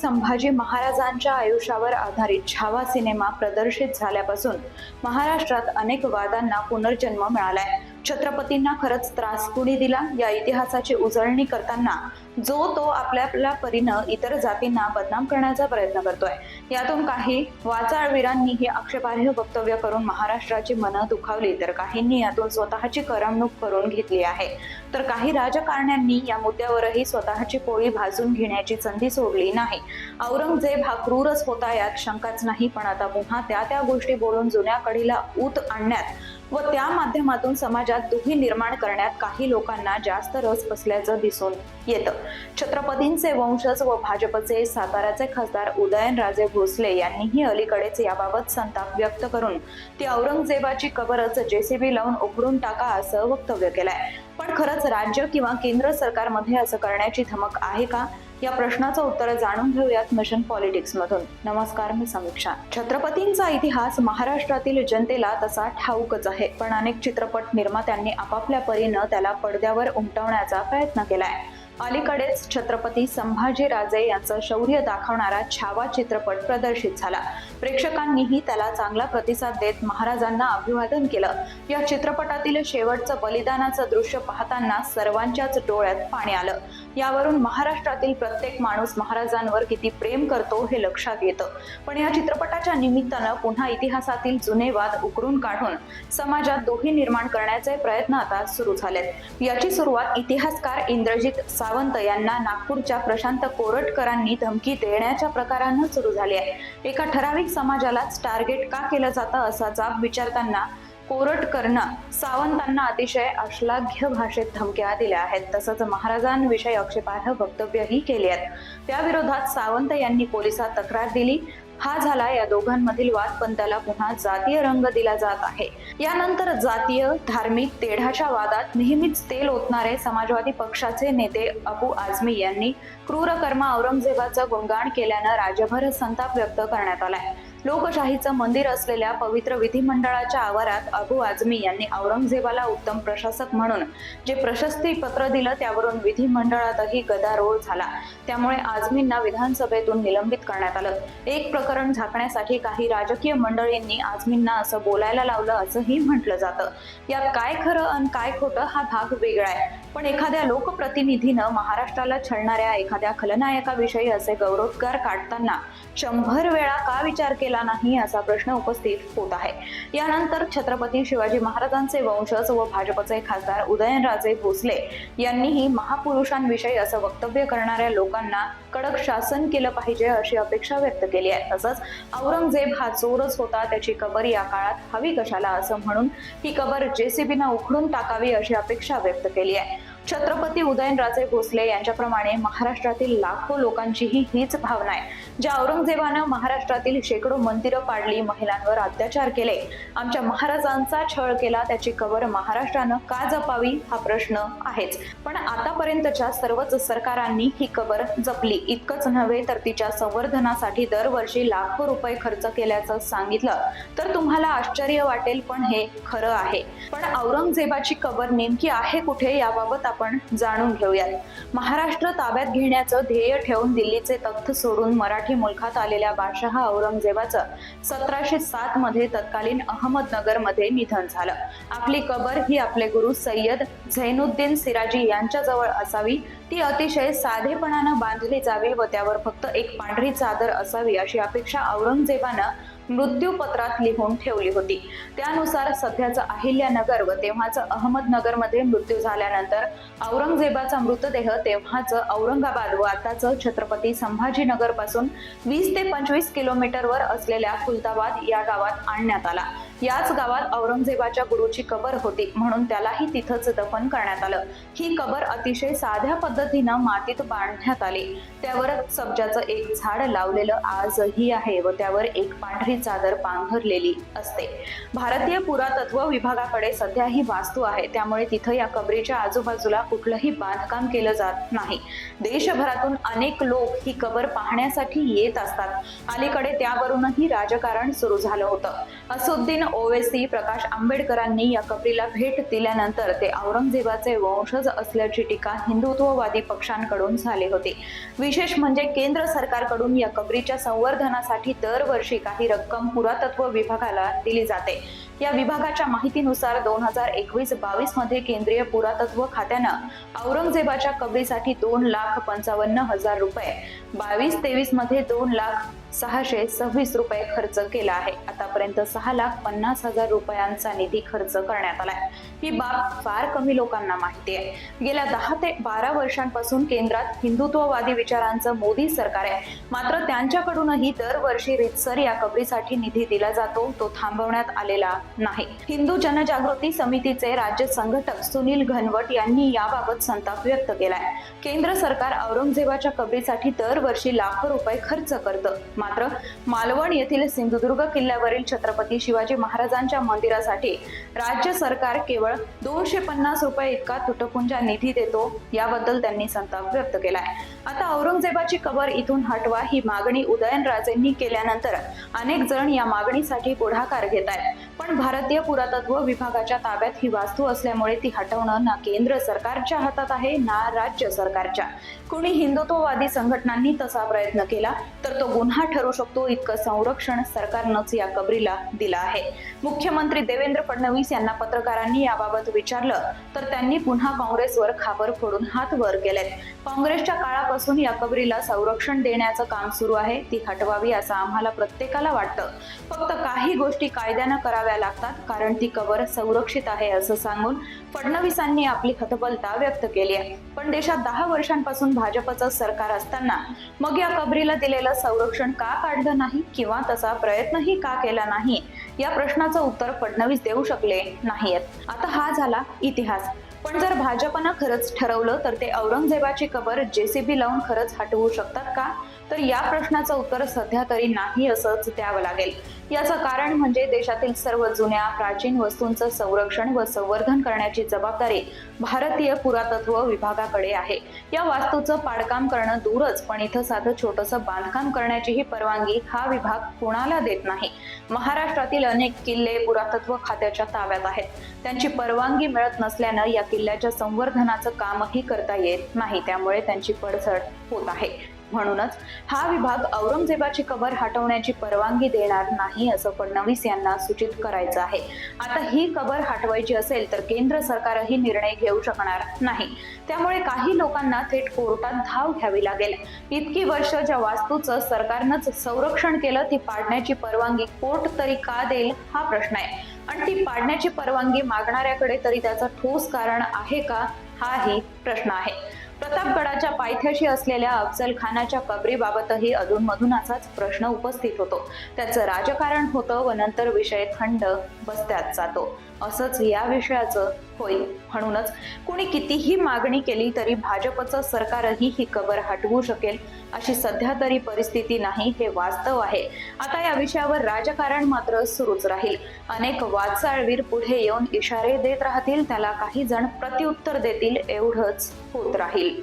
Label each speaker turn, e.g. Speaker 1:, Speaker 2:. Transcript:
Speaker 1: संभाजी महाराजांच्या आयुष्यावर आधारित छावा सिनेमा प्रदर्शित झाल्यापासून महाराष्ट्रात अनेक वादांना पुनर्जन्म मिळालाय. छत्रपतींना खरंच त्रास कुणी दिला? या इतिहासाची उजळणी करताना जो तो आपल्या परीनं इतर जातींना बदनाम करण्याचा प्रयत्न करतोय. यातून काही वाचाळवीरांनी ही आक्षेपार्ह वक्तव्य करून महाराष्ट्राची मनं दुखावली तर काहींनी यातून स्वतःची करमणूक करून घेतली आहे. तर काही राजकारण्यांनी या मुद्द्यावरही स्वतःची पोळी भाजून घेण्याची संधी सोडली नाही. औरंगजेब हा क्रूरच होता यात शंकाच नाही पण आता पुन्हा त्या त्या गोष्टी बोलून जुन्या कडीला ऊत आणण्यात व त्या माध्यमातून समाजात दुही निर्माण करण्यात काही लोकांना जास्त रस असल्याचं दिसून येतं. छत्रपतींचे वंशज व भाजपचे साताऱ्याचे खासदार उदयनराजे भोसले यांनीही अलीकडेच याबाबत संताप व्यक्त करून ती औरंगजेबाची कबरच जेसीबी लावून उघडून टाका असं वक्तव्य केलंय. पण खरंच राज्य किंवा केंद्र सरकारमध्ये असं करण्याची धमक आहे का? या प्रश्नाचं उत्तर जाणून घेऊयात मिशन पॉलिटिक्स मधून. नमस्कार मी समीक्षा. छत्रपतींचा इतिहास महाराष्ट्रातील जनतेला तसा ठाऊकच आहे पण अनेक चित्रपट निर्मात्यांनी आपापल्या परीनं त्याला पडद्यावर उमटवण्याचा प्रयत्न केलाय. अलीकडेच छत्रपती संभाजीराजे यांचं शौर्य दाखवणारा छावा चित्रपट प्रदर्शित झाला. प्रेक्षकांनीही त्याला चांगला प्रतिसाद देत महाराजांना अभिवादन केलं. या चित्रपटातील शेवटचं बलिदानाचं दृश्य पाहताना सर्वांच्याच डोळ्यात पाणी आलं. यावरून महाराष्ट्रातील प्रत्येक माणूस महाराजांवर किती प्रेम करतो हे लक्षात येतं. पण या चित्रपटाच्या निमित्तानं पुन्हा इतिहासातील जुने वाद उकरून काढून समाजात दोही निर्माण करण्याचे प्रयत्न आता सुरू झालेत. याची सुरुवात इतिहासकार इंद्रजित सावंत यांना नागपूरच्या प्रशांत कोरटकरांनी धमकी देण्याच्या प्रकारानं सुरू झाली आहे. एका ठराविक समाजालाच टार्गेट का केलं जातं असा जाब विचारताना कोरट करणं सावंतांना अतिशय अश्लाघ्य भाषेत धमक्या दिल्या आहेत. तसंच महाराजांविषयी आक्षेपार्ह वक्तव्यही केली आहेत. त्याविरोधात सावंत यांनी पोलिसात तक्रार दिली. हा झाला या दोघांमधील वाद पण त्याला पुन्हा जातीय रंग दिला जात आहे. यानंतर जातीय धार्मिक तेढाच्या वादात नेहमीच तेल ओतणारे समाजवादी पक्षाचे नेते अबू आझमी यांनी क्रूरकर्म औरंगजेबाचं गुणगाण केल्यानं राज्यभर संताप व्यक्त करण्यात आलाय. लोकशाहीचं मंदिर असलेल्या पवित्र विधिमंडळाच्या आवारात अबू आझमी यांनी औरंगजेबाला उत्तम प्रशासक म्हणून जे प्रशस्ती पत्र दिलं त्यावरून विधिमंडळातही गदारोळ झाला. त्यामुळे आझमींना विधानसभेतून निलंबित करण्यात आलं. एक प्रकरण झाकण्यासाठी काही राजकीय मंडळींनी आझमींना असं बोलायला लावलं असंही म्हटलं जातं. यात काय खरं आणि काय खोटं हा भाग वेगळा आहे. पण एखाद्या लोकप्रतिनिधीनं महाराष्ट्राला छळणाऱ्या एखाद्या खलनायकाविषयी असे गौरवोद्गार काढताना शंभर वेळा का विचार केला? नाही असा प्रश्न उपस्थित होत आहे. यानंतर छत्रपती शिवाजी महाराजांचे वंशज व भाजपचे खासदार उदयनराजे भोसले यांनीही महापुरुषांविषयी असं वक्तव्य करणाऱ्या लोकांना कडक शासन केलं पाहिजे अशी अपेक्षा व्यक्त केली आहे. तसंच औरंगजेब हा चोरच होता त्याची कबर या काळात हवी कशाला असं म्हणून ही कबर जेसीबीनं उखडून टाकावी अशी अपेक्षा व्यक्त केली आहे. छत्रपती उदयनराजे भोसले यांच्याप्रमाणे महाराष्ट्रातील लाखो लोकांचीही हीच भावना आहे. ज्या औरंगजेबानं महाराष्ट्रातील शेकडो मंदिरं पाडली महिलांवर अत्याचार केले आमच्या महाराजांचा छळ केला त्याची कबर महाराष्ट्रानं का जपावी हा प्रश्न आहेच. पण आतापर्यंतच्या सर्वच सरकारांनी ही कबर जपली. इतकंच नव्हे तर तिच्या संवर्धनासाठी दरवर्षी लाखो रुपये खर्च केल्याचं सांगितलं. तर तुम्हाला आश्चर्य वाटेल पण हे खरं आहे. पण औरंगजेबाची कबर नेमकी आहे कुठे याबाबत आपण जाणून घेऊयात. महाराष्ट्र ताब्यात घेण्याचं ध्येय ठेवून दिल्लीचे तख्त सोडून मराठी मुलखात आलेल्या बादशहा औरंगजेबाचं सतराशे सात मध्ये तत्कालीन अहमदनगरमध्ये निधन झालं. आपली कबर ही आपले गुरु सय्यद झैनुद्दीन सिराजी यांच्याजवळ असावी. ती अतिशय साधेपणानं बांधली जावी व त्यावर फक्त एक पांढरी चादर असावी अशी अपेक्षा औरंगजेबानं मृत्यूपत्रात लिहून ठेवली होती. त्यानुसार सध्याचं अहिल्यानगर व तेव्हाचं अहमदनगरमध्ये मृत्यू झाल्यानंतर औरंगजेबाचा मृतदेह तेव्हाचं औरंगाबाद व आताचं छत्रपती संभाजीनगरपासून वीस ते पंचवीस किलोमीटरवर असलेल्या खुलताबाद या गावात आणण्यात आला. याच गावात औरंगजेबाच्या गुरुची कबर होती म्हणून त्यालाही तिथंच दफन करण्यात आलं. ही कबर अतिशय साध्या पद्धतीनं मातीत बांधण्यात आली. त्यावर सब्जाचं एक झाड लावलेलं आजही आहे व त्यावर एक पांढरी चादर पांघरलेली असते. भारतीय पुरातत्व विभागाकडे सध्या ही वास्तू आहे. त्यामुळे तिथं या कबरीच्या आजूबाजूला कुठलंही बांधकाम केलं जात नाही. देशभरातून अनेक लोक ही कबर पाहण्यासाठी येत असतात. अलीकडे त्यावरूनही राजकारण सुरू झालं होतं. असुद्दीन ओवेसी प्रकाश आंबेडकरांनी या कबरीला भेट दिल्यानंतर ते औरंगजेबाचे वंशज असल्याची टीका हिंदुत्ववादी पक्षांकडून झाली होती. विशेष म्हणजे केंद्र सरकारकडून या कबरीच्या संवर्धनासाठी दरवर्षी काही रक्कम पुरातत्व विभागाला दिली जाते. या विभागाच्या माहितीनुसार दोन हजार एकवीस बावीसमध्ये केंद्रीय पुरातत्व खात्यानं औरंगजेबाच्या कबरीसाठी दोन लाख पंचावन्न हजार रुपये बावीस तेवीसमध्ये दोन लाख सहाशे सव्वीस रुपये खर्च केला आहे. आतापर्यंत सहा लाख पन्नास हजार रुपयांचा निधी खर्च करण्यात आलाय ही बाब फार कमी लोकांना माहिती आहे. गेल्या दहा ते बारा वर्षांपासून केंद्रात हिंदुत्ववादी विचारांचं मोदी सरकार आहे. मात्र त्यांच्याकडूनही दरवर्षी रितसर या कबरीसाठी निधी दिला जातो तो थांबवण्यात आलेला नाही. हिंदू जनजागृती समितीचे राज्य संघटक सुनील घनवट यांनी याबाबत संताप व्यक्त केलाय. केंद्र सरकार औरंगजेबाच्या कबरीसाठी दरवर्षी लाखो रुपये खर्च करतं. मात्र मालवण येथील सिंधुदुर्ग किल्ल्यावरील छत्रपती शिवाजी महाराजांच्या मंदिरासाठी राज्य सरकार केवळ दोनशे पन्नास रुपये इतका तुटपुंजा निधी देतो याबद्दल त्यांनी संताप व्यक्त केलाय. आता औरंगजेबाची कबर इथून हटवा ही मागणी उदयनराजेंनी केल्यानंतर अनेक जण या मागणीसाठी पुढाकार घेत आहेत पण भारतीय पुरातत्व विभागाच्या ताब्यात ही वास्तू असल्यामुळे ती हटवणं ना केंद्र सरकारच्या हातात आहे ना राज्य सरकारच्या. कोणी हिंदुत्ववादी संघटनांनी तसा प्रयत्न केला तर तो गुन्हा ठरू शकतो इतकं संरक्षण सरकारनंच या कबरीला दिलं आहे. मुख्यमंत्री देवेंद्र फडणवीस यांना पत्रकारांनी याबाबत विचारलं तर त्यांनी पुन्हा काँग्रेसवर खापर फोडून हात वर केलेत. काँग्रेसच्या काळापासून या कबरीला संरक्षण देण्याचं काम सुरू आहे ती हटवावी असं आम्हाला प्रत्येकाला वाटतं. फक्त काही गोष्टी कायद्यानं कराव्या लागतात कारण ती कबर संरक्षित आहे असं सांगून फडणवीसांनी आपली हतबलता व्यक्त केली आहे. पण देशात दहा वर्षांपासून भाजपचं सरकार असताना मग या कबरीला दिलेलं संरक्षण का काढलं नाही किंवा तसा प्रयत्नही का केला नाही? या प्रश्नाचं उत्तर फडणवीस देऊ शकले नाहीयेत. आता हा झाला इतिहास. पण जर भाजपनं खरंच ठरवलं तर ते औरंगजेबाची कबर जेसीबी लावून खरंच हटवू शकतात का? तर या प्रश्नाचं उत्तर सध्या तरी नाही असंच द्यावं लागेल. याचं कारण म्हणजे देशातील सर्व जुन्या प्राचीन वस्तूंचं संरक्षण व संवर्धन करण्याची जबाबदारी भारतीय पुरातत्व विभागाकडे आहे. या वास्तूचं पाडकाम करणं दूरच पण इथं साधं छोटंसं बांधकाम करण्याचीही परवानगी हा विभाग कोणाला देत नाही? महाराष्ट्रातील अनेक किल्ले पुरातत्व खात्याच्या ताब्यात आहेत. त्यांची परवानगी मिळत नसल्यानं या किल्ल्याच्या संवर्धनाचं कामही करता येत नाही त्यामुळे त्यांची पडझड होत आहे. म्हणूनच हा विभाग औरंगजेबाची कबर हटवण्याची परवानगी देणार नाही असं फडणवीस यांना सूचित करायचं आहे. आता ही कबर हटवायची असेल तर केंद्र सरकारही निर्णय घेऊ शकणार नाही. त्यामुळे काही लोकांना थेट कोर्टात धाव घ्यावी लागेल. इतकी वर्ष ज्या वास्तूचं सरकारनंच संरक्षण केलं ती पाडण्याची परवानगी कोर्ट तरी का देईल हा प्रश्न आहे. आणि ती पाडण्याची परवानगी मागणाऱ्याकडे तरी त्याचं ठोस कारण आहे का हाही प्रश्न आहे. प्रतापगडाच्या पायथ्याशी असलेल्या अफजल खानाच्या कबरीबाबतही अधूनमधून असाच प्रश्न उपस्थित होतो. त्याचं राजकारण होतं व नंतर विषय थंड बसत्यात जातो. असंच या विषयाचं होईल. म्हणूनच कुणी कितीही मागणी केली तरी भाजपचं सरकारही ही कबर हटवू शकेल अशी सध्या तरी परिस्थिती नाही हे वास्तव आहे. आता या विषयावर राजकारण मात्र सुरूच राहील. अनेक वाचाळवीर पुढे येऊन इशारे देत राहतील त्याला काही जण प्रत्युत्तर देतील एवढंच होत राहील.